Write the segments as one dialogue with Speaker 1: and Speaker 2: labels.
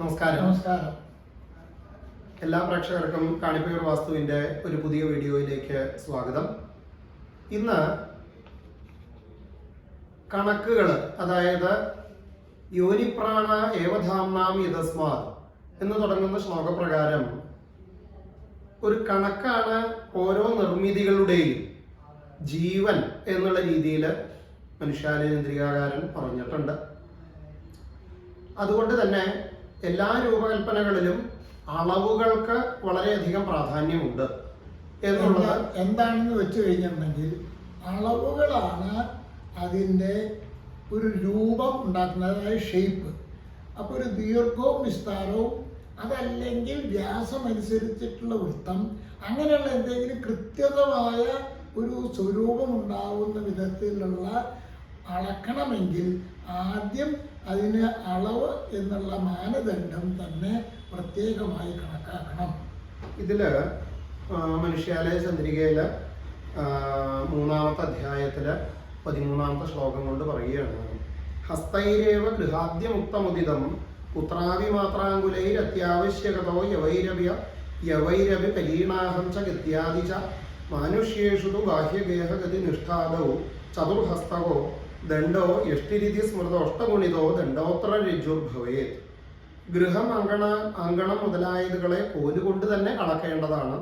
Speaker 1: നമസ്കാരം.
Speaker 2: നമസ്കാരം.
Speaker 1: എല്ലാ പ്രേക്ഷകർക്കും കാണിപ്പയർ വാസ്തുവിന്റെ ഒരു പുതിയ വീഡിയോയിലേക്ക് സ്വാഗതം. ഇന്ന് കണക്കുകൾ അതായത് യോനിപ്രാണ ഏവധാംനാം യതസ്മാത് എന്ന് തുടങ്ങുന്ന ശ്ലോകപ്രകാരം ഒരു കണക്കാണ് ഓരോ നിർമ്മിതികളുടെയും ജീവൻ എന്നുള്ള രീതിയിൽ മനുഷ്യാലേന്ദ്രികാകാരൻ പറഞ്ഞിട്ടുണ്ട്. അതുകൊണ്ട് തന്നെ എല്ലാ രൂപകൽപ്പനകളിലും അളവുകൾക്ക് വളരെയധികം പ്രാധാന്യമുണ്ട് എന്നുള്ളത്
Speaker 2: എന്താണെന്ന് വെച്ച് കഴിഞ്ഞിട്ടുണ്ടെങ്കിൽ അളവുകളാണ് അതിന്റെ ഒരു രൂപം ഉണ്ടാക്കുന്നത് അതായത് ഷേപ്പ് അപ്പോൾ ഒരു ദീർഘവും വിസ്താരവും അതല്ലെങ്കിൽ വ്യാസം അനുസരിച്ചിട്ടുള്ള വൃത്തം അങ്ങനെയുള്ള എന്തെങ്കിലും കൃത്യതമായ ഒരു സ്വരൂപം ഉണ്ടാവുന്ന വിധത്തിലുള്ള അളക്കണമെങ്കിൽ ആദ്യം അതിന് അളവ് എന്നുള്ള മാനദണ്ഡം തന്നെ പ്രത്യേകമായി കണക്കാക്കണം.
Speaker 1: ഇതിൽ മനുഷ്യാലയ ചന്ദ്രികയിൽ മൂന്നാമത്തെ അധ്യായത്തിൽ പതിമൂന്നാമത്തെ ശ്ലോകം കൊണ്ട് പറയുകയാണ്. ഹസ്തൈരേവ ഗൃഹാദ്യമുക്തമുദിതം പുത്രാവിമാത്രാങ്കുലൈർ അത്യാവശ്യകതോ യവൈരവ്യ യവൈരവി കലീണാഹം ച ഗത്യാദി ച. മാനുഷ്യേഷു ബാഹ്യഗേഹഗതി നിഷ്ഠാദോ ചതുർഹസ്തകോ ദണ്ഡോ യഷ്ടിരീതി സ്മൃത ഒഷ്ടഗുണിതോ ദണ്ഡോത്ര രജുർഭവേ ഗൃഹം അങ്കണ അങ്കണം മുതലായതുകളെ കോലുകൊണ്ട് തന്നെ അളക്കേണ്ടതാണ്.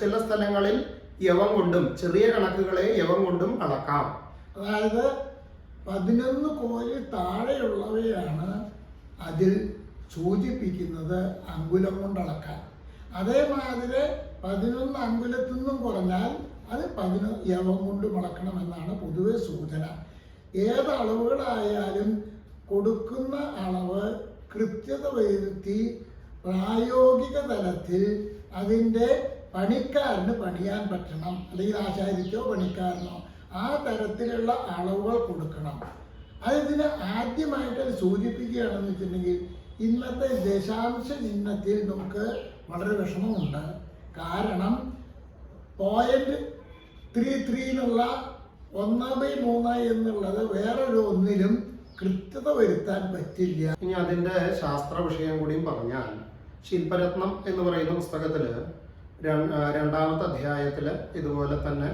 Speaker 1: ചില സ്ഥലങ്ങളിൽ യവം കൊണ്ടും ചെറിയ കണക്കുകളെ യവം കൊണ്ടും അളക്കാം.
Speaker 2: അതായത് പതിനൊന്ന് കോൽ താഴെയുള്ളവയാണ് അതിൽ സൂചിപ്പിക്കുന്നത് അങ്കുലം കൊണ്ട് അളക്കാൻ. അതേമാതിരി പതിനൊന്ന് അങ്കുലത്തിൽ നിന്നും കുറഞ്ഞാൽ അത് പതിന് യവം കൊണ്ട് എന്നാണ് പൊതുവെ സൂചന. ഏത് അളവുകളായാലും കൊടുക്കുന്ന അളവ് കൃത്യത വരുത്തി പ്രായോഗിക തലത്തിൽ അതിന്റെ പണിക്കാരന് പണിയാൻ പറ്റണം. അല്ലെങ്കിൽ ആശാരിക്കോ പണിക്കാരനോ ആ തരത്തിലുള്ള അളവുകൾ കൊടുക്കണം. അതിന് ആദ്യമായിട്ട് അത് സൂചിപ്പിക്കുകയാണെന്ന് വെച്ചിട്ടുണ്ടെങ്കിൽ ഇന്നത്തെ ദശാംശ ചിഹ്നത്തിൽ നമുക്ക് വളരെ വിഷമമുണ്ട്. കാരണം പോയിന്റ് ത്രീ ത്രീയിലുള്ള ഒന്ന് ബൈ മൂന്ന് എന്നുള്ളത് വേറൊരു ഒന്നിലും കൃത്യത വരുത്താൻ പറ്റില്ല.
Speaker 1: ഇനി അതിന്റെ ശാസ്ത്ര വിഷയം കൂടിയും പറഞ്ഞാൽ ശില്പരത്നം എന്ന് പറയുന്ന പുസ്തകത്തിൽ രണ്ടാമത്തെ അധ്യായത്തിൽ ഇതുപോലെ തന്നെ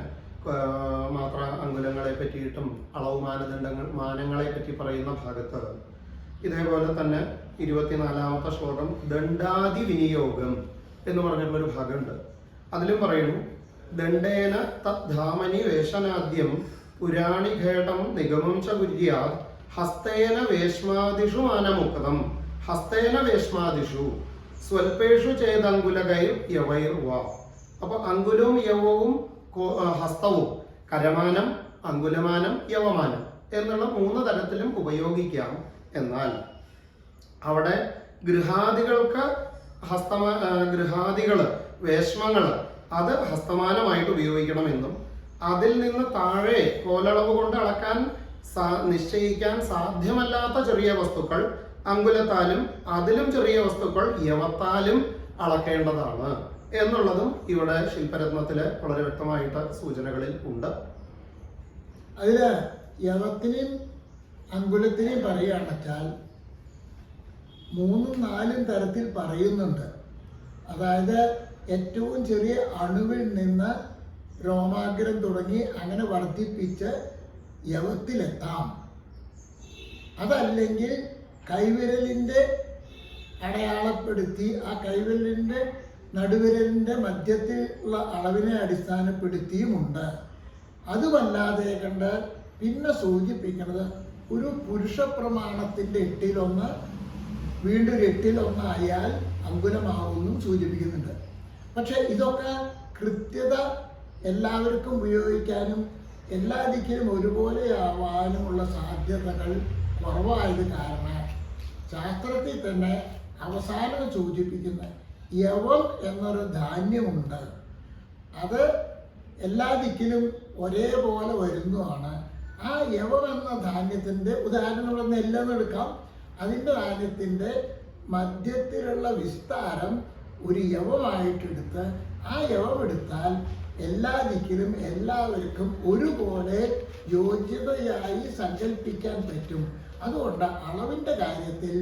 Speaker 1: മാത്ര അങ്കുലങ്ങളെ പറ്റിയിട്ടും അളവ് മാനദണ്ഡങ്ങൾ മാനങ്ങളെ പറ്റി പറയുന്ന ഭാഗത്ത് ഇതേപോലെ തന്നെ ഇരുപത്തിനാലാമത്തെ ശ്ലോകം ദണ്ഡാതി വിനിയോഗം എന്ന് പറഞ്ഞിട്ടുള്ളൊരു ഭാഗമുണ്ട്. അതിലും പറയുന്നു ദണ്ഡേന തദ്ധാമനി വേഷനാദ്യം പുരാണിഘേടം നിഗമം ച കുര്യാത് ഹസ്തേന വേഷ്മാദിഷു മാനമുക്തം. ഹസ്തേന വേഷ്മാദിഷു സ്വൽപേഷു ചേതങ്കുലകൈർ യവൈർ വാ. അപ്പൊ അങ്കുലവും യവവും ഹസ്തവും കരമാനം അങ്കുലമാനം യവമാനം എന്നുള്ള മൂന്ന് തരത്തിലും ഉപയോഗിക്കാം. എന്നാൽ അവിടെ ഗൃഹാദികൾക്ക് ഹസ്തമാ ഗൃഹാദികൾ വേശ്മങ്ങൾ അത് ഹസ്തമാനമായിട്ട് ഉപയോഗിക്കണമെന്നും അതിൽ നിന്ന് താഴെ കോലളവ് കൊണ്ട് അളക്കാൻ നിശ്ചയിക്കാൻ സാധ്യമല്ലാത്ത ചെറിയ വസ്തുക്കൾ അങ്കുലത്താലും അതിലും ചെറിയ വസ്തുക്കൾ യവത്താലും അളക്കേണ്ടതാണ് എന്നുള്ളതും ഇവിടെ ശില്പരത്നത്തിൽ വളരെ വ്യക്തമായിട്ട് സൂചനകളിൽ ഉണ്ട്.
Speaker 2: അതിൽ യവത്തിനെയും അങ്കുലത്തിനെയും പറയുകയാണെച്ചാൽ മൂന്നും നാലും തരത്തിൽ പറയുന്നുണ്ട്. അതായത് ഏറ്റവും ചെറിയ അണുവിൽ നിന്ന് രോമാഗ്രം തുടങ്ങി അങ്ങനെ വർദ്ധിപ്പിച്ച് യവത്തിലെത്താം. അതല്ലെങ്കിൽ കൈവിരലിന്റെ അടയാളപ്പെടുത്തി ആ കൈവിരലിന്റെ നടുവിരലിന്റെ മധ്യത്തിൽ ഉള്ള അളവിനെ അടിസ്ഥാനപ്പെടുത്തിയുമുണ്ട്. അതുമല്ലാതെ കണ്ട് പിന്നെ സൂചിപ്പിക്കുന്നത് ഒരു പുരുഷ പ്രമാണത്തിന്റെ എട്ടിലൊന്ന് വീണ്ടും എട്ടിലൊന്നായാൽ അങ്കുലമാവുമെന്നും സൂചിപ്പിക്കുന്നുണ്ട്. പക്ഷെ ഇതൊക്കെ കൃത്യത എല്ലാവർക്കും ഉപയോഗിക്കാനും എല്ലാ ദിക്കിലും ഒരുപോലെ ആവാനുമുള്ള സാധ്യതകൾ കുറവായത് കാരണം ശാസ്ത്രത്തിൽ തന്നെ അവസാനം സൂചിപ്പിക്കുന്ന യവം എന്നൊരു ധാന്യമുണ്ട്. അത് എല്ലാ ദിക്കിലും ഒരേപോലെ വരുന്നതാണ്. ആ യവം എന്ന ധാന്യത്തിന്റെ ഉദാഹരണം നെല്ലെന്നെടുക്കാം അതിന്റെ ധാന്യത്തിന്റെ മധ്യത്തിലുള്ള വിസ്താരം ഒരു യവമായിട്ടെടുത്ത് ആ യവം എടുത്താൽ എല്ലാ ദിക്കിലും എല്ലാവർക്കും ഒരുപോലെ യോഗ്യതയായി സങ്കല്പിക്കാൻ പറ്റും. അതുകൊണ്ട് അളവിന്റെ കാര്യത്തിൽ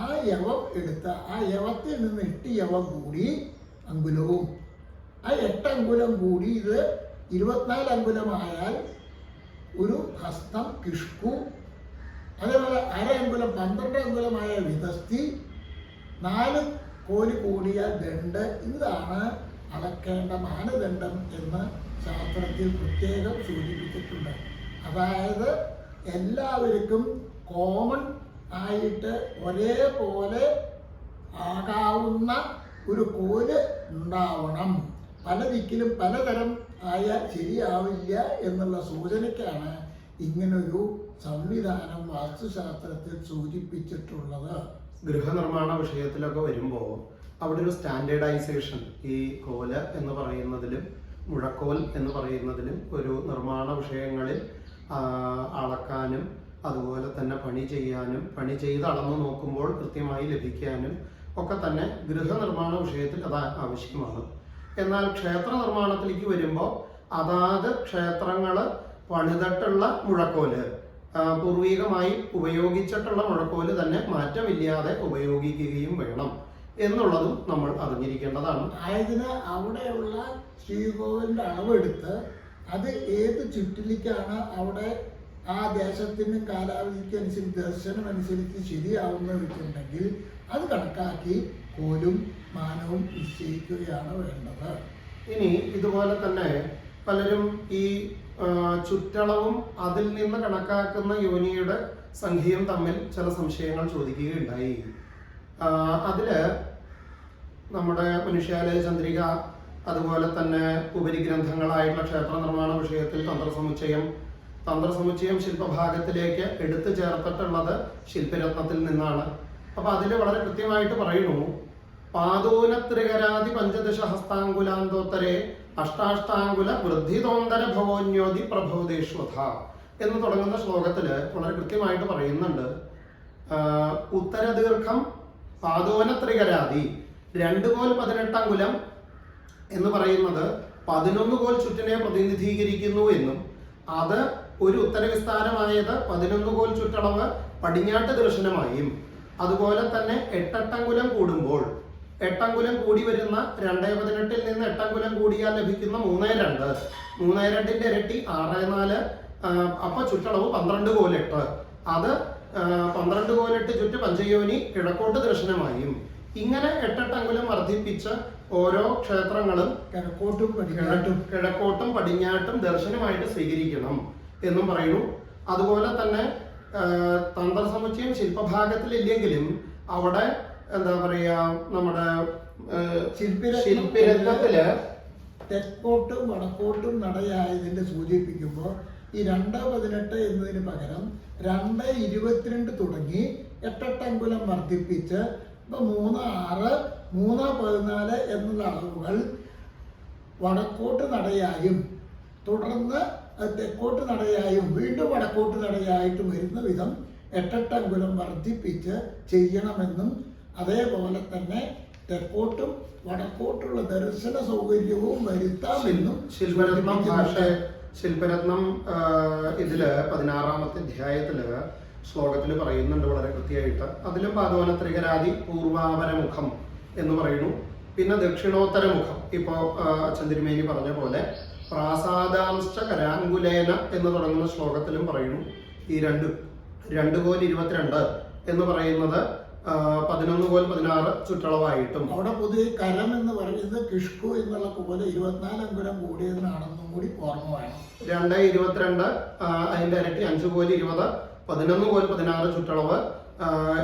Speaker 2: ആ യവം എടുത്ത് ആ യവത്തിൽ നിന്ന് എട്ട് യവം കൂടി അങ്കുലവും. ആ എട്ട് അങ്കുലം കൂടി ഇത് ഇരുപത്തിനാല് അങ്കുലമായാൽ ഒരു ഹസ്തം കിഷ്കു അതേപോലെ അര അങ്കുലം പന്ത്രണ്ട് അങ്കുലമായ വിതസ്തി നാല് കോൽ കൂടിയ ദണ്ട് ഇതാണ് അളക്കേണ്ട മാനദണ്ഡം എന്ന് ശാസ്ത്രത്തിൽ പ്രത്യേകം സൂചിപ്പിച്ചിട്ടുണ്ട്. അതായത് എല്ലാവർക്കും കോമൺ ആയിട്ട് ഒരേപോലെ ആകാവുന്ന ഒരു കോൽ ഉണ്ടാവണം. പല ദിക്കിലും പലതരം ആയ ശരിയാവില്ല എന്നുള്ള സൂചനയ്ക്കാണ് ഇങ്ങനൊരു സംവിധാനം വാസ്തുശാസ്ത്രത്തിൽ സൂചിപ്പിച്ചിട്ടുള്ളത്.
Speaker 1: ഗൃഹനിർമ്മാണ വിഷയത്തിലൊക്കെ വരുമ്പോൾ അവിടെ ഒരു സ്റ്റാൻഡേർഡൈസേഷൻ ഈ കോൽ എന്ന് പറയുന്നതിലും മുഴക്കോൽ എന്ന് പറയുന്നതിലും ഒരു നിർമ്മാണ വിഷയങ്ങളിൽ അളക്കാനും അതുപോലെ തന്നെ പണി ചെയ്യാനും പണി ചെയ്ത് അളന്നു നോക്കുമ്പോൾ കൃത്യമായി ലഭിക്കാനും ഒക്കെ തന്നെ ഗൃഹനിർമ്മാണ വിഷയത്തിൽ അത് ആവശ്യമാണ്. എന്നാൽ ക്ഷേത്ര നിർമ്മാണത്തിലേക്ക് വരുമ്പോൾ അതാത് ക്ഷേത്രങ്ങൾ പണിതിട്ടുള്ള മുഴക്കോൽ പൂർവികമായി ഉപയോഗിച്ചിട്ടുള്ള മുഴക്കോൽ തന്നെ മാറ്റമില്ലാതെ ഉപയോഗിക്കുകയും വേണം എന്നുള്ളതും നമ്മൾ അറിഞ്ഞിരിക്കേണ്ടതാണ്.
Speaker 2: ആയതിന് അവിടെയുള്ള ശ്രീകോവിലിന്റെ അളവെടുത്ത് അത് ഏത് ചുറ്റിലേക്കാണ് അവിടെ ആ ദേശത്തിന് കാലാവധിക്ക് അനുസരിച്ച് ദർശനം അനുസരിച്ച് ശരിയാവുന്ന വെച്ചിട്ടുണ്ടെങ്കിൽ അത് കണക്കാക്കി കോലും മാനവും നിശ്ചയിക്കുകയാണ് വേണ്ടത്.
Speaker 1: ഇനി ഇതുപോലെ തന്നെ പലരും ഈ ചുറ്റളവും അതിൽ നിന്ന് കണക്കാക്കുന്ന യോനിയുടെ സംഖ്യയും തമ്മിൽ ചില സംശയങ്ങൾ ചോദിക്കുകയുണ്ടായി. അതിൽ നമ്മുടെ മനുഷ്യാലയ ചന്ദ്രിക അതുപോലെ തന്നെ ഉപരിഗ്രന്ഥങ്ങളായിട്ടുള്ള ക്ഷേത്ര നിർമ്മാണ വിഷയത്തിൽ തന്ത്രസമുച്ചയം തന്ത്രസമുച്ചയം ശില്പഭാഗത്തിലേക്ക് എടുത്തു ചേർത്തിട്ടുള്ളത് ശില്പരത്നത്തിൽ നിന്നാണ്. അപ്പൊ അതിൽ വളരെ കൃത്യമായിട്ട് പറയുന്നു പാതൂനത്രികരാതി പഞ്ചദശ ഹസ്താങ്കുലാന്തോത്തരെ അഷ്ടാഷ്ടാങ്കുല വൃദ്ധിതോന്തര ഭവോന്യോതി പ്രബോധേശ്വഥ എന്ന് തുടങ്ങുന്ന ശ്ലോകത്തിൽ വളരെ കൃത്യമായിട്ട് പറയുന്നുണ്ട്. ഉത്തരദീർഘം പാദോന ത്രികരാതി രണ്ട് കോൽ പതിനെട്ടങ്കുലം എന്ന് പറയുന്നത് പതിനൊന്ന് കോൽ ചുറ്റിനെ പ്രതിനിധീകരിക്കുന്നു എന്നും അത് ഒരു ഉത്തരവിസ്താരമായത് പതിനൊന്ന് കോൽ ചുറ്റളവ് പടിഞ്ഞാട്ട് ദർശനമായും അതുപോലെ തന്നെ എട്ടെട്ടങ്കുലം കൂടുമ്പോൾ എട്ടങ്കുലം കൂടി വരുന്ന രണ്ടേ പതിനെട്ടിൽ നിന്ന് എട്ടങ്കുലം കൂടിയാൽ ലഭിക്കുന്ന മൂന്നേ രണ്ട്. മൂന്നേ രണ്ടിന്റെ ഇരട്ടി ആറ് നാല്. അപ്പൊ ചുറ്റളവ് പന്ത്രണ്ട് കോലെട്ട് അത് പന്ത്രണ്ട് കോലെട്ട് ചുറ്റ് പഞ്ചയോനി കിഴക്കോട്ട് ദർശനമായും ഇങ്ങനെ എട്ടെട്ടങ്കുലം വർദ്ധിപ്പിച്ച് ഓരോ ക്ഷേത്രങ്ങളും
Speaker 2: കിഴക്കോട്ടും
Speaker 1: കിഴക്കോട്ടും പടിഞ്ഞാട്ടും ദർശനമായിട്ട് സ്വീകരിക്കണം എന്നും പറയുന്നു. അതുപോലെ തന്നെ തന്ത്രസമുച്ചയം ശില്പഭാഗത്തിലില്ലെങ്കിലും അവിടെ എന്താ പറയാ നമ്മുടെ ശില്പിരത്നത്തിൽ
Speaker 2: തെക്കോട്ടും വടക്കോട്ടും നടയായതിന്റെ സൂചിപ്പിക്കുമ്പോൾ ഈ രണ്ട് പതിനെട്ട് എന്നതിന് പകരം രണ്ട് ഇരുപത്തിരണ്ട് തുടങ്ങി എട്ടെട്ടങ്കുലം വർദ്ധിപ്പിച്ച് ഇപ്പൊ മൂന്ന് ആറ് മൂന്ന് പതിനാല് എന്നുള്ള അളവുകൾ വടക്കോട്ട് നടയായും തുടർന്ന് അത് തെക്കോട്ട് നടയായും വീണ്ടും വടക്കോട്ട് നടയായിട്ടും വരുന്ന വിധം എട്ടെട്ടങ്കുലം വർദ്ധിപ്പിച്ച് ചെയ്യണമെന്നും അതേപോലെ തന്നെ തെക്കോട്ടും വടക്കോട്ടുള്ള ദർശന സൗകര്യവും വരുത്താമെന്നും
Speaker 1: ശില്പരത്നം ഭാഷ. ശില്പരത്നം ഇതിൽ പതിനാറാമത്തെ അധ്യായത്തിൽ ശ്ലോകത്തിൽ പറയുന്നുണ്ട് വളരെ കൃത്യമായിട്ട്. അതിലും പാതോന ത്രികരാതി പൂർവാപരമുഖം എന്ന് പറയുന്നു. പിന്നെ ദക്ഷിണോത്തരമുഖം. മുഖം ഇപ്പോ ആ, അച്ഛൻ തിരുമേനി പറഞ്ഞ പോലെ പ്രാസാദാംശ കരാങ്കുലേന എന്ന് തുടങ്ങുന്ന ശ്ലോകത്തിലും പറയുന്നു. ഈ രണ്ട് രണ്ട് കോൽ ഇരുപത്തിരണ്ട് എന്ന് പറയുന്നത് പതിനൊന്ന് കോൽ പതിനാറ് ചുറ്റളവായിട്ടും.
Speaker 2: അവിടെ പൊതുവെ കരം എന്ന് പറയുന്നത് കിഷ്കു എന്നുള്ള പോലെ ഇരുപത്തിനാല് അങ്കുലം കൂടിയതിനാണെന്നും കൂടി ഓർമ്മ വേണം.
Speaker 1: രണ്ട് ഇരുപത്തിരണ്ട് അതിന്റെ ഇരട്ടി അഞ്ചു കോൽ ഇരുപത് പതിനൊന്ന് കോൽ പതിനാറ് ചുറ്റളവ്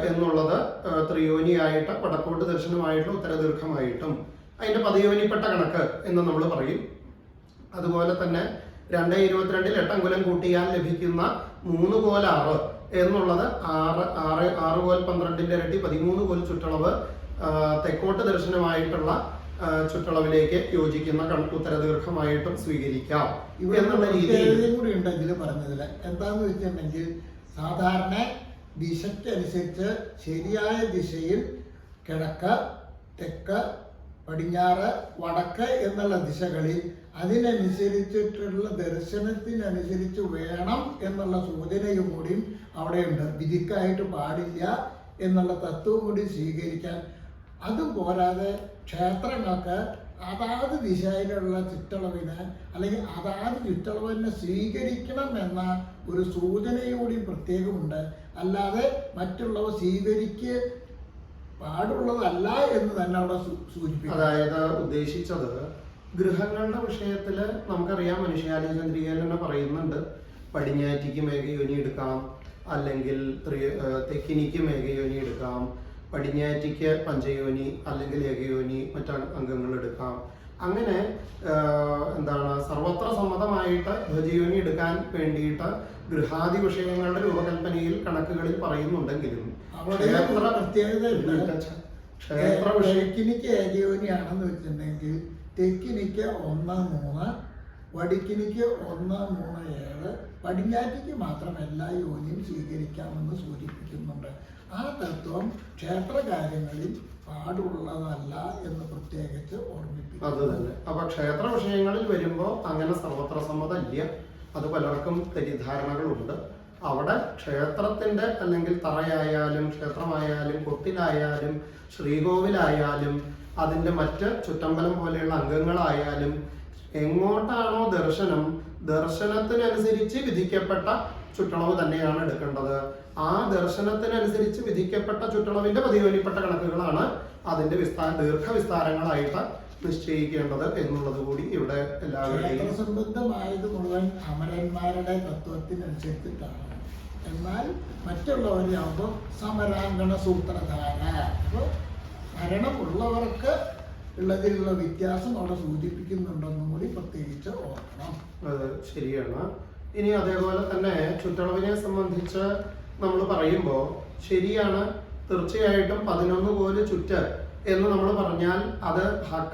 Speaker 1: എന്നുള്ളത് ത്രിയോനിയായിട്ട് വടക്കോട്ട് ദർശനമായിട്ടും ഉത്തരദീർഘമായിട്ടും. അതിന്റെ പതിയോനിപ്പെട്ട കണക്ക് എന്ന് നമ്മൾ പറയും. അതുപോലെ തന്നെ രണ്ട് ഇരുപത്തിരണ്ടിൽ എട്ടങ്കുലം കൂട്ടിയാൽ ലഭിക്കുന്ന മൂന്ന് കോൽ ആറ് എന്നുള്ളത് ആറ് ആറ് ആറ് കോൽ പന്ത്രണ്ടിന്റെ ഇരട്ടി പതിമൂന്ന് കോൽ ചുറ്റളവ് തെക്കോട്ട് ദർശനമായിട്ടുള്ള ചുറ്റളവിലേക്ക് യോജിക്കുന്ന ഉത്തരദീർഘമായിട്ടും സ്വീകരിക്കാം എന്നുള്ള രീതിയിൽ.
Speaker 2: കൂടി ഉണ്ടെങ്കിൽ പറഞ്ഞതിൽ എന്താന്ന് വെച്ചിട്ടുണ്ടെങ്കിൽ സാധാരണ ദിശയ്ക്കനുസരിച്ച് ശരിയായ ദിശയിൽ കിഴക്ക് തെക്ക് പടിഞ്ഞാറ് വടക്ക് എന്നുള്ള ദിശകളിൽ അതിനനുസരിച്ചിട്ടുള്ള ദർശനത്തിനനുസരിച്ച് വേണം എന്നുള്ള സൂചനയും കൂടിയും അവിടെയുണ്ട്. വിധിക്കായിട്ട് പാടില്ല എന്നുള്ള തത്വവും കൂടി സ്വീകരിക്കാൻ. അതും പോരാതെ ക്ഷേത്രങ്ങൾക്ക് അതാത് ദിശയിലുള്ള ചുറ്റളവിന് അല്ലെങ്കിൽ അതാത് ചുറ്റളവിനെ സ്വീകരിക്കണം എന്ന ഒരു സൂചനയോടി പ്രത്യേകമുണ്ട്. അല്ലാതെ മറ്റുള്ളവ സ്വീകരിക്ക് പാടുള്ളതല്ല എന്ന് തന്നെ അവിടെ സൂചിപ്പിക്കും
Speaker 1: അതായത് ഉദ്ദേശിച്ചത് ഗൃഹങ്ങളുടെ വിഷയത്തിൽ നമുക്കറിയാം മനുഷ്യാലയ തന്നെ പറയുന്നുണ്ട്. പടിഞ്ഞാറ്റിക്ക് മേഘയോനി എടുക്കാം അല്ലെങ്കിൽ തെക്കിനിക്ക് മേഘയോനി എടുക്കാം പടിഞ്ഞാറ്റിക്ക് പഞ്ചയോനി അല്ലെങ്കിൽ ഏകയോനി മറ്റ അംഗങ്ങൾ എടുക്കാം. അങ്ങനെ എന്താണ് സർവത്ര സമ്മതമായിട്ട് ധ്വജയോനി എടുക്കാൻ വേണ്ടിയിട്ട് ഗൃഹാദി വിഷയങ്ങളുടെ രൂപകൽപ്പനയിൽ കണക്കുകളിൽ പറയുന്നുണ്ടെങ്കിലും ക്ഷേത്ര
Speaker 2: പ്രത്യേകത
Speaker 1: ക്ഷേത്ര വിഷയം
Speaker 2: തെക്കിനിക്ക് ഏകയോനിയാണെന്ന് വെച്ചിട്ടുണ്ടെങ്കിൽ തെക്കിനിക്ക് ഒന്ന് മൂന്ന് വടിക്കിനിക്ക് ഒന്ന് മൂന്ന് ഏഴ് പടിഞ്ഞാറ്റിക്ക് മാത്രം എല്ലാ യോനിയും സ്വീകരിക്കാമെന്ന് സൂചിപ്പിക്കുന്നുണ്ട്. ആ തത്വം ക്ഷേത്ര കാര്യങ്ങളിൽ പാടുള്ളതല്ല എന്ന് പ്രത്യേകിച്ച്
Speaker 1: ഓർമ്മിപ്പിക്കും
Speaker 2: അത്
Speaker 1: തന്നെ. അപ്പൊ ക്ഷേത്ര വിഷയങ്ങളിൽ വരുമ്പോൾ അങ്ങനെ സർവത്ര സമ്മതമില്ല അത് പലർക്കും തെറ്റിദ്ധാരണകളുണ്ട്. അവിടെ ക്ഷേത്രത്തിന്റെ അല്ലെങ്കിൽ തറയായാലും ക്ഷേത്രമായാലും കൊട്ടിലായാലും ശ്രീകോവിലായാലും അതിന്റെ മറ്റ് ചുറ്റമ്പലം പോലെയുള്ള അംഗങ്ങളായാലും എങ്ങോട്ടാണോ ദർശനം ദർശനത്തിനനുസരിച്ച് വിധിക്കപ്പെട്ട ചുറ്റളവ് തന്നെയാണ് എടുക്കേണ്ടത്. ആ ദർശനത്തിനനുസരിച്ച് വിധിക്കപ്പെട്ട ചുറ്റളവിന്റെ പതിവലിപ്പെട്ട കണക്കുകളാണ് അതിന്റെ വിസ്താര ദീർഘവിസ്താരങ്ങളായിട്ട് നിശ്ചയിക്കേണ്ടത് എന്നുള്ളത് കൂടി ഇവിടെ എല്ലാവരുടെയും
Speaker 2: സംബന്ധമായത് മുഴുവൻ അമരന്മാരുടെ തത്വത്തിനനുസരിച്ചിട്ടാണ്. എന്നാൽ മറ്റുള്ളവരാകുമ്പോൾ സമരാങ്കണ സൂത്രധാര. അപ്പോൾ മരണമുള്ളവർക്ക് ഉള്ളതിലുള്ള വ്യത്യാസം അവിടെ സൂചിപ്പിക്കുന്നുണ്ടെന്നും കൂടി പ്രത്യേകിച്ച് ഓർക്കണം.
Speaker 1: അത് ശരിയാണ്. ഇനി അതേപോലെ തന്നെ ചുറ്റളവിനെ സംബന്ധിച്ച് നമ്മൾ പറയുമ്പോൾ ശരിയാണ്. തീർച്ചയായിട്ടും പതിനൊന്ന് കോൽ ചുറ്റ് എന്ന് നമ്മൾ പറഞ്ഞാൽ അത്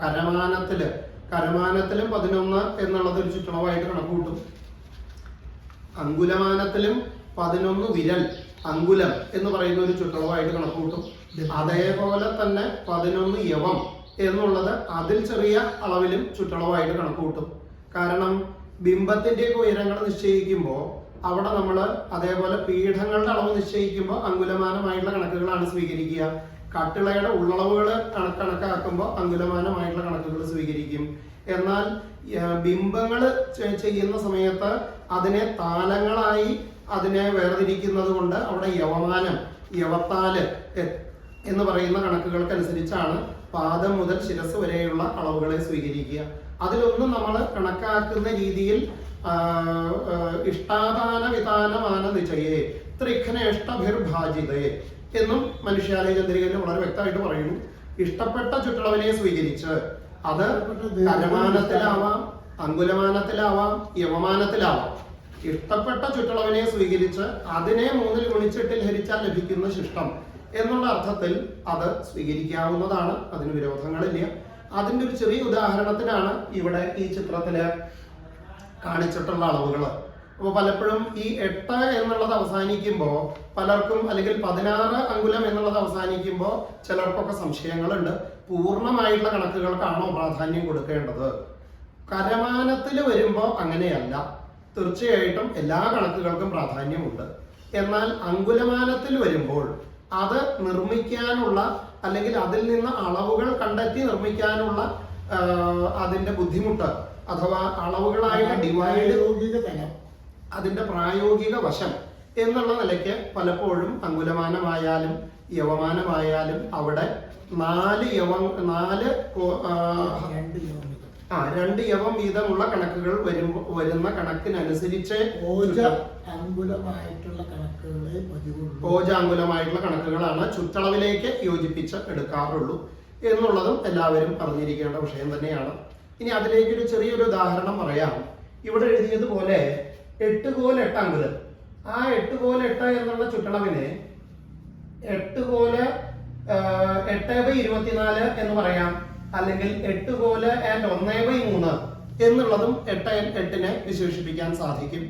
Speaker 1: കരമാനത്തിൽ കരമാനത്തിൽ പതിനൊന്ന് എന്നുള്ളത് ഒരു ചുറ്റളവായിട്ട് കണക്കൂട്ടും അങ്കുലമാനത്തിലും പതിനൊന്ന് വിരൽ അങ്കുലം എന്ന് പറയുന്ന ഒരു ചുറ്റളവായിട്ട് കണക്കൂട്ടും അതേപോലെ തന്നെ പതിനൊന്ന് യവം എന്നുള്ളത് അതിൽ ചെറിയ അളവിലും ചുറ്റളവായിട്ട് കണക്കൂട്ടും കാരണം ബിംബത്തിന്റെ ഉയരങ്ങൾ നിശ്ചയിക്കുമ്പോൾ അവിടെ നമ്മൾ അതേപോലെ പീഠങ്ങളുടെ അളവ് നിശ്ചയിക്കുമ്പോൾ അങ്കുലമാനമായിട്ടുള്ള കണക്കുകളാണ് സ്വീകരിക്കുക. കട്ടിളയുടെ ഉള്ളളവുകൾ കണക്കാക്കുമ്പോൾ അങ്കുലമാനമായിട്ടുള്ള കണക്കുകൾ സ്വീകരിക്കും. എന്നാൽ ബിംബങ്ങൾ ചെയ്യുന്ന സമയത്ത് അതിനെ താലങ്ങളായി അതിനെ വേർതിരിക്കുന്നത് കൊണ്ട് അവിടെ യവമാനം യവത്താൽ എന്ന് പറയുന്ന കണക്കുകൾക്കനുസരിച്ചാണ് പാദം മുതൽ ശിരസ് വരെയുള്ള അളവുകളെ സ്വീകരിക്കുക. അതിലൊന്നും നമ്മൾ കണക്കാക്കുന്ന രീതിയിൽ ഇഷ്ടാദാന വിധാനമാന നിശ്ചയേ ത്രിഘ്നേഷ്ടഭിർഭാജിതേ എന്നും മനുഷ്യാലയ ചന്ദ്രികയിൽ വളരെ വ്യക്തമായിട്ട് പറയുന്നു. ഇഷ്ടപ്പെട്ട ചുറ്റളവിനെ സ്വീകരിച്ച് അത് കരമാനത്തിലാവാം അങ്കുലമാനത്തിലാവാം യവമാനത്തിലാവാം. ഇഷ്ടപ്പെട്ട ചുറ്റളവിനെ സ്വീകരിച്ച് അതിനെ മൂന്നിൽ ഗുണിച്ചിട്ടിൽ ഹരിച്ചാൽ ലഭിക്കുന്ന ശിഷ്ടം എന്നുള്ള അർത്ഥത്തിൽ അത് സ്വീകരിക്കാവുന്നതാണ്. അതിന് വിരോധങ്ങളില്ല. അതിന്റെ ഒരു ചെറിയ ഉദാഹരണത്തിനാണ് ഇവിടെ ഈ ചിത്രത്തിൽ കാണിച്ചിട്ടുള്ള അളവുകൾ അപ്പോൾ പലപ്പോഴും ഈ എട്ട് എന്നുള്ളത് അവസാനിക്കുമ്പോൾ പലർക്കും അല്ലെങ്കിൽ പതിനാറ് അങ്കുലം എന്നുള്ളത് അവസാനിക്കുമ്പോൾ ചിലർക്കൊക്കെ സംശയങ്ങളുണ്ട്. പൂർണമായിട്ടുള്ള കണക്കുകൾക്കാണോ പ്രാധാന്യം കൊടുക്കേണ്ടത്? കരമാനത്തിൽ വരുമ്പോൾ അങ്ങനെയല്ല. തീർച്ചയായിട്ടും എല്ലാ കണക്കുകൾക്കും പ്രാധാന്യമുണ്ട്. എന്നാൽ അങ്കുലമാനത്തിൽ വരുമ്പോൾ അത് നിർമ്മിക്കാനുള്ള അല്ലെങ്കിൽ അതിൽ നിന്ന് അളവുകൾ കണ്ടെത്തി നിർമ്മിക്കാനുള്ള അതിന്റെ ബുദ്ധിമുട്ട് അഥവാ അളവുകളായിട്ട് ഡിവൈഡ് അതിന്റെ പ്രായോഗിക വശം എന്നുള്ള നിലയ്ക്ക് പലപ്പോഴും അങ്കുലമാനമായാലും യവമാനമായാലും അവിടെ നാല് യവ നാല് ആ,
Speaker 2: രണ്ട്
Speaker 1: യവം വീതമുള്ള കണക്കുകൾ വരുമ്പോ വരുന്ന കണക്കിനനുസരിച്ച്
Speaker 2: ഓജ അങ്കുലമായിട്ടുള്ള കണക്കുകളെ
Speaker 1: ഓജാങ്കുലമായിട്ടുള്ള കണക്കുകളാണ് ചുറ്റളവിലേക്ക് യോജിപ്പിച്ച് എടുക്കാറുള്ളൂ എന്നുള്ളതും എല്ലാവരും അറിഞ്ഞിരിക്കേണ്ട വിഷയം തന്നെയാണ്. ഇനി അതിലേക്ക് ഒരു ചെറിയൊരു ഉദാഹരണം പറയാം. ഇവിടെ എഴുതിയതുപോലെ എട്ട് കോൽ എട്ട് അങ്കുലം ആ എട്ട് കോൽ എട്ട് എന്നുള്ള ചുറ്റളവിനെ എട്ട് കോൽ എട്ട് ബൈ ഇരുപത്തിനാല് എന്ന് പറയാം. അല്ലെങ്കിൽ എട്ട് കോൽ ആൻഡ് ഒന്നേ ബൈ മൂന്ന് എന്നുള്ളതും എട്ട് എട്ടിനെ വിശേഷിപ്പിക്കാൻ സാധിക്കും.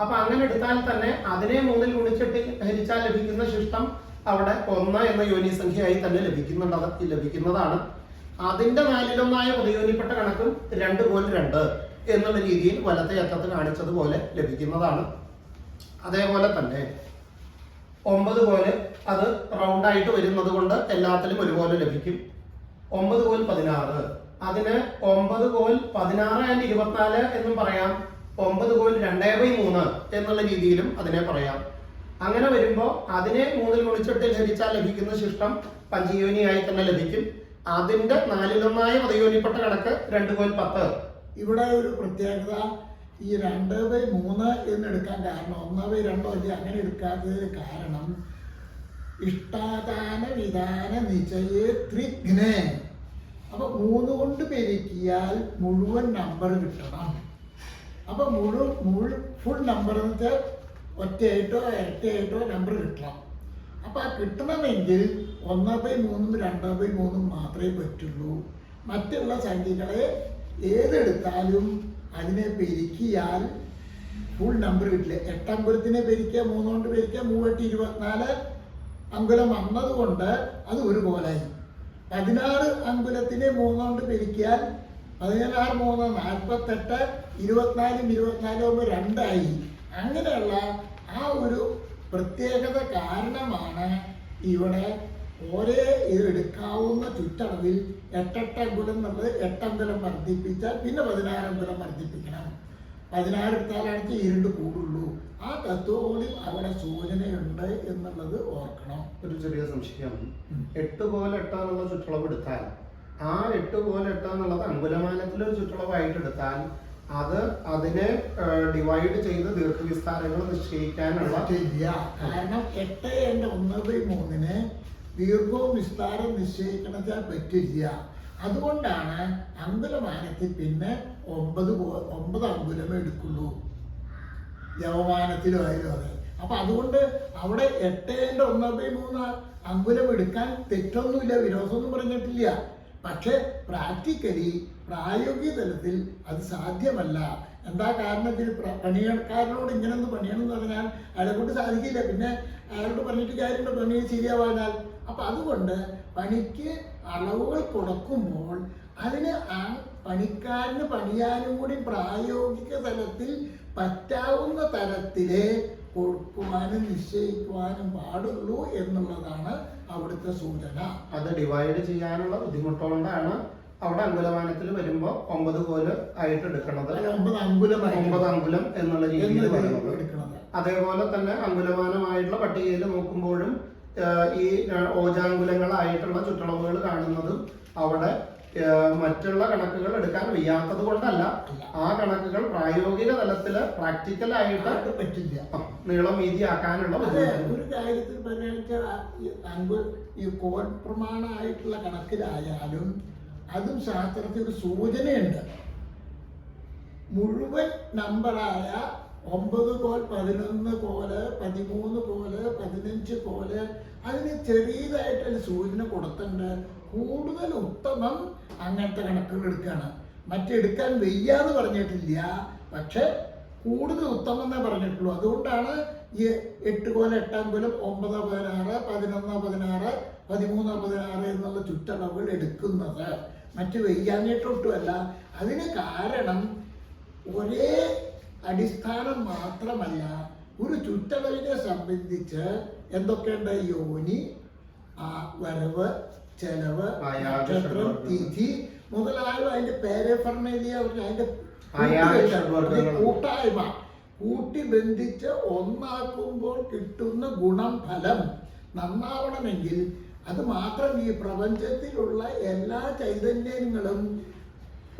Speaker 1: അപ്പൊ അങ്ങനെ എടുത്താൽ തന്നെ അതിനെ മൂന്നിൽ ഗുണിച്ചിട്ട് ഹരിച്ചാൽ ലഭിക്കുന്ന ശിഷ്ടം അവിടെ ഒന്ന് എന്ന യോനി സംഖ്യയായി തന്നെ ലഭിക്കുന്നുണ്ട് ലഭിക്കുന്നതാണ്. അതിന്റെ നാലിലൊന്നായ പൊതുയോനിപ്പെട്ട കണക്കും രണ്ട് കോൽ രണ്ട്. എന്നുള്ള രീതിയിൽ വലത്തെ അറ്റത്ത് കാണിച്ചതുപോലെ ലഭിക്കുന്നതാണ്. അതേപോലെ തന്നെ ഒമ്പത് പോലെ അത് റൗണ്ട് ആയിട്ട് വരുന്നത് കൊണ്ട് എല്ലാത്തിലും ഒരുപോലെ ലഭിക്കും. ഒമ്പത് കോൽ പതിനാറ്. അതിന് ഒമ്പത് കോൽ പതിനാറ് ആൻഡ് ഇരുപത്തിനാല് എന്നും പറയാം. ഒമ്പത് കോൽ രണ്ടേ ബൈ മൂന്ന് എന്നുള്ള രീതിയിലും അതിനെ പറയാം. അങ്ങനെ വരുമ്പോൾ അതിനെ മൂന്നിൽ ഗുണിച്ചിട്ട് ഹരിച്ചാൽ ലഭിക്കുന്ന ശിഷ്ടം പഞ്ചയോനിയായി തന്നെ ലഭിക്കും. അതിന്റെ നാലിലൊന്നായ പദയോനിപ്പെട്ട കണക്ക് രണ്ട് കോൽ പത്ത്.
Speaker 2: ഇവിടെ ഒരു പ്രത്യേകത ഈ രണ്ട് ബൈ മൂന്ന് എന്ന് എടുക്കാൻ കാരണം ഒന്ന് ബൈ രണ്ടോ അല്ലേ അങ്ങനെ എടുക്കാത്തതിന് കാരണം ഇഷ്ടാദാന വിധാന നിചയെ ത്രിഘ്നേ. അപ്പൊ മൂന്ന് കൊണ്ട് പെരുക്കിയാൽ മുഴുവൻ നമ്പർ കിട്ടണം. അപ്പൊ മുഴു മുഴു ഫുൾ നമ്പർ എന്ന് ഒറ്റയായിട്ടോ ഇരട്ടയായിട്ടോ നമ്പർ കിട്ടണം. അപ്പൊ ആ കിട്ടണമെങ്കിൽ ഒന്ന് ബൈ മൂന്നും രണ്ട് ബൈ മൂന്നും മാത്രമേ പറ്റുള്ളൂ. മറ്റുള്ള സംഖ്യകളെ ഏതെടുത്താലും അതിനെ പെരുക്കിയാൽ ഫുൾ നമ്പർ കിട്ടില്ല. എട്ടമ്പലത്തിനെ പെരുക്കുക മൂന്നുകൊണ്ട് പെരുക്കുക മൂവെട്ട് ഇരുപത്തിനാല് അങ്കുലം വന്നതുകൊണ്ട് അത് ഒരു പതിനാറ് അങ്കുലത്തിനെ മൂന്നുകൊണ്ട് പെരുക്കിയാൽ പതിനാറ് മൂന്ന് നാൽപ്പത്തെട്ട് ഇരുപത്തിനാലും ഇരുപത്തിനാലും ആകുമ്പോൾ രണ്ടായി. അങ്ങനെയുള്ള ആ ഒരു പ്രത്യേകത കാരണമാണ് ഇവിടെ ഒരേ എടുക്കാവുന്ന ചുറ്റളവിൽ എട്ടെട്ട് അങ്കുലം എന്നുള്ളത് എട്ടങ്കുലം വർദ്ധിപ്പിച്ചാൽ പിന്നെ പതിനായിരം അങ്കുലം വർദ്ധിപ്പിക്കണം. പതിനാറ് എടുത്താലാണെങ്കിൽ ഇരുണ്ട് കൂടുള്ളൂ. ആ തത്വങ്ങളിൽ അവിടെ സൂചനയുണ്ട് എന്നുള്ളത് ഓർക്കണം.
Speaker 1: ഒരു ചെറിയ സംശയം. എട്ട് പോലെ എട്ട് എന്നുള്ള ചുറ്റളവ് എടുത്താൽ ആ എട്ട് പോലെ എട്ടാന്നുള്ളത് എന്നുള്ളത് അങ്കുലമാനത്തിലെ ഒരു ചുറ്റളവായിട്ട് എടുത്താൽ അത് അതിനെ ഡിവൈഡ് ചെയ്ത് ദീർഘവിസ്താരങ്ങൾ നിശ്ചയിക്കാനുള്ള
Speaker 2: കാരണം എട്ട് എന്റെ ഒന്ന് ബൈ മൂന്നിന് ദീർഘവും വിസ്താരവും നിശ്ചയിക്കണച്ചാൽ പറ്റില്ല അതുകൊണ്ടാണ് അങ്കുലമാനത്തിൽ പിന്നെ ഒമ്പത് ഒമ്പത് അങ്കുലമേ എടുക്കുള്ളൂ. യവമാനത്തിലും ആയാലും അതെ. അപ്പൊ അതുകൊണ്ട് അവിടെ എട്ടേന്റെ ഒന്ന് ബൈ മൂന്ന് അങ്കുലം എടുക്കാൻ തെറ്റൊന്നുമില്ല വിരോധമൊന്നും പറഞ്ഞിട്ടില്ല. പക്ഷെ പ്രാക്ടിക്കലി പ്രായോഗിക തലത്തിൽ അത് സാധ്യമല്ല. എന്താ കാരണത്തിൽ? പണിയക്കാരനോട് ഇങ്ങനെ ഒന്ന് പണിയണം എന്ന് പറഞ്ഞാൽ അയാളെ കൊണ്ട് സാധിക്കില്ല. പിന്നെ അയാളോട് പറഞ്ഞിട്ട് കാര്യമുണ്ട്? പണി ശരിയാവാനാൽ അപ്പൊ അതുകൊണ്ട് പണിക്ക് അളവുകൾ കൊടുക്കുമ്പോൾ അതിന് ആ പണിക്കാരന് പണിയാനും കൂടി പ്രായോഗിക തലത്തിൽ പറ്റാവുന്ന തരത്തിൽ കൊടുക്കുവാനും നിശ്ചയിക്കുവാനും പാടുള്ളൂ എന്നുള്ളതാണ് അവിടുത്തെ സൂചന.
Speaker 1: അത് ഡിവൈഡ് ചെയ്യാനുള്ള ബുദ്ധിമുട്ടുകൊണ്ടാണ് അവിടെ അങ്കുലമാനത്തിൽ വരുമ്പോൾ ഒമ്പത് കോൽ ആയിട്ട് എടുക്കുന്നത്
Speaker 2: അത് ഒമ്പത്
Speaker 1: അങ്കുലം എന്നുള്ള രീതിയിൽ അതേപോലെ തന്നെ അങ്കുലമാനമായിട്ടുള്ള പട്ടികയിൽ നോക്കുമ്പോഴും ഈ ഓജാങ്കുലങ്ങളായിട്ടുള്ള ചുറ്റളവുകൾ കാണുന്നതും അവിടെ മറ്റുള്ള കണക്കുകൾ എടുക്കാൻ വയ്യാത്തത് കൊണ്ടല്ല. ആ കണക്കുകൾ പ്രായോഗിക തലത്തിൽ പ്രാക്ടിക്കൽ ആയിട്ട്
Speaker 2: പറ്റില്ല.
Speaker 1: നീളം വീതിയാക്കാനുള്ള ആക്കാനുള്ള
Speaker 2: ഒരു കാര്യത്തിൽ ഈ കോൺ പ്രമാണമായിട്ടുള്ള കണക്കിലായാലും അതും ശാസ്ത്രത്തിൽ ഒരു സൂചനയുണ്ട്. മുഴുവൻ നമ്പറായ ഒമ്പത് കോൽ പതിനൊന്ന് കോൽ പതിമൂന്ന് കോൽ പതിനഞ്ച് കോൽ അതിന് ചെറിയതായിട്ടൊരു സൂര്യന് കൊടുത്തിട്ടുണ്ട്. കൂടുതൽ ഉത്തമം അങ്ങനത്തെ കണക്കുകൾ എടുക്കുകയാണ്. മറ്റെടുക്കാൻ വയ്യാന്ന് പറഞ്ഞിട്ടില്ല. പക്ഷെ കൂടുതൽ ഉത്തമം എന്നേ പറഞ്ഞിട്ടുള്ളൂ. അതുകൊണ്ടാണ് ഈ എട്ട് കോല എട്ടാം കോലം ഒമ്പത് പതിനാറ് പതിനൊന്ന് പതിനാറ് പതിമൂന്ന് പതിനാറ് എന്നുള്ള ചുറ്റളവുകൾ എടുക്കുന്നത്. മറ്റ് വയ്യാഞ്ഞിട്ടൊട്ടുമല്ല. അതിന് കാരണം ഒരേ അടിസ്ഥാനം മാത്രമല്ല ഒരു ചുറ്റളവിനെ സംബന്ധിച്ച് എന്തൊക്കെയുണ്ട്? യോനി ആ വരവ് ചെലവ് നക്ഷത്രം. തിഥി മുതലായവ അതിന്റെ പേരഫർമേലിയ അതിന്റെ കൂട്ടായ്മ. കൂട്ടി ബന്ധിച്ച് ഒന്നാക്കുമ്പോൾ കിട്ടുന്ന ഗുണം ഫലം നന്നാവണമെങ്കിൽ അത് മാത്രം ഈ പ്രപഞ്ചത്തിലുള്ള എല്ലാ ചൈതന്യങ്ങളും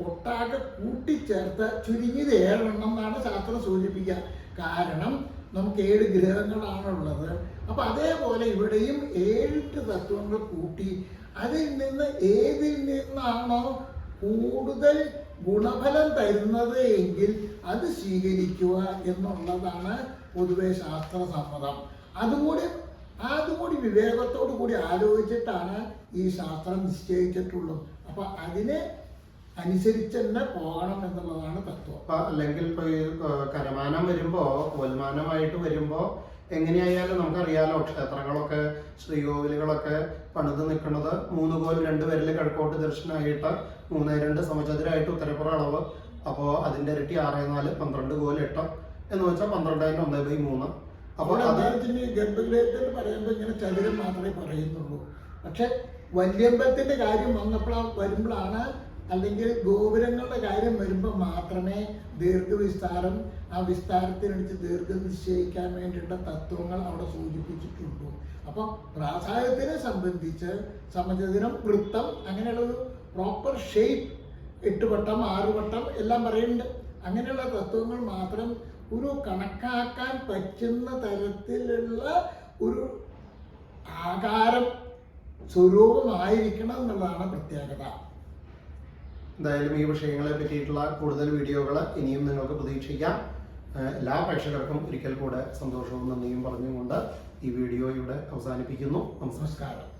Speaker 2: ഒട്ടാകെ കൂട്ടിച്ചേർത്ത് ചുരുങ്ങിയത് ഏഴെണ്ണം എന്നാണ് ശാസ്ത്രം സൂചിപ്പിക്കുക. കാരണം നമുക്ക് ഏഴ് ഗ്രഹങ്ങളാണുള്ളത് അപ്പം അതേപോലെ ഇവിടെയും ഏഴ് തത്വങ്ങൾ കൂട്ടി അതിൽ നിന്ന് ഏതിൽ നിന്നാണോ കൂടുതൽ ഗുണഫലം തരുന്നത് എങ്കിൽ അത് സ്വീകരിക്കുക എന്നുള്ളതാണ് പൊതുവെ ശാസ്ത്രസമ്മതം സമ്മതം. അതുകൂടി അതുകൂടി വിവേകത്തോടു കൂടി ആലോചിച്ചിട്ടാണ് ഈ ശാസ്ത്രം നിശ്ചയിച്ചിട്ടുള്ളൂ അപ്പൊ അതിനെ അനുസരിച്ച് തന്നെ പോകണം എന്നുള്ളതാണ് തത്വം.
Speaker 1: അപ്പൊ അല്ലെങ്കിൽ ഇപ്പൊ ഈ ക- കരമാനം വരുമ്പോ കോൽമാനമായിട്ട് വരുമ്പോ എങ്ങനെയായാലും നമുക്കറിയാലോ ക്ഷേത്രങ്ങളൊക്കെ ശ്രീകോവിലുകളൊക്കെ പണിത് നിൽക്കുന്നത് മൂന്ന് കോൽ രണ്ട് പേരിൽ കിഴക്കോട്ട് ദർശനമായിട്ട് മൂന്ന് രണ്ട് സമചതുരായിട്ട് ഉത്തരപ്പുറ അളവ്. അപ്പോൾ അതിന്റെ ഇരട്ടി ആറ് നാല് പന്ത്രണ്ട് കോൽ എട്ട് എന്ന് വെച്ചാൽ പന്ത്രണ്ടായിരം ഒന്നേ ബൈ മൂന്ന്. അപ്പോൾ
Speaker 2: അദ്ദേഹത്തിന് ഗർഭഗൃഹത്തിൽ പറയുമ്പോൾ ഇങ്ങനെ ചതുരം മാത്രമേ പറയുന്നുള്ളൂ. പക്ഷെ വല്യമ്പലത്തിന്റെ കാര്യം വന്നപ്പോൾ വരുമ്പോഴാണ് അല്ലെങ്കിൽ ഗോപുരങ്ങളുടെ കാര്യം വരുമ്പോൾ മാത്രമേ ദീർഘവിസ്താരം ആ വിസ്താരത്തിനടിച്ച് ദീർഘം നിശ്ചയിക്കാൻ വേണ്ടിയിട്ടുള്ള തത്വങ്ങൾ അവിടെ സൂചിപ്പിച്ചിട്ടുള്ളൂ അപ്പോൾ പ്രാധാന്യത്തിനെ സംബന്ധിച്ച് സമചതുരം വൃത്തം അങ്ങനെയുള്ളൊരു പ്രോപ്പർ ഷേപ്പ് എട്ട് വട്ടം ആറ് വട്ടം എല്ലാം പറയുന്നുണ്ട്. അങ്ങനെയുള്ള തത്വങ്ങൾ മാത്രം ഒരു കണക്കാക്കാൻ പറ്റുന്ന തരത്തിലുള്ള ഒരു ആകാരം സ്വരൂപമായിരിക്കണം എന്നുള്ളതാണ് പ്രത്യേകത.
Speaker 1: എന്തായാലും ഈ വിഷയങ്ങളെ പറ്റിയിട്ടുള്ള കൂടുതൽ വീഡിയോകൾ ഇനിയും നിങ്ങൾക്ക് പ്രതീക്ഷിക്കാം. എല്ലാ പ്രേക്ഷകർക്കും ഒരിക്കൽ കൂടെ സന്തോഷവും നന്ദിയും പറഞ്ഞുകൊണ്ട് ഈ വീഡിയോ ഇവിടെ അവസാനിപ്പിക്കുന്നു.
Speaker 2: നമസ്കാരം.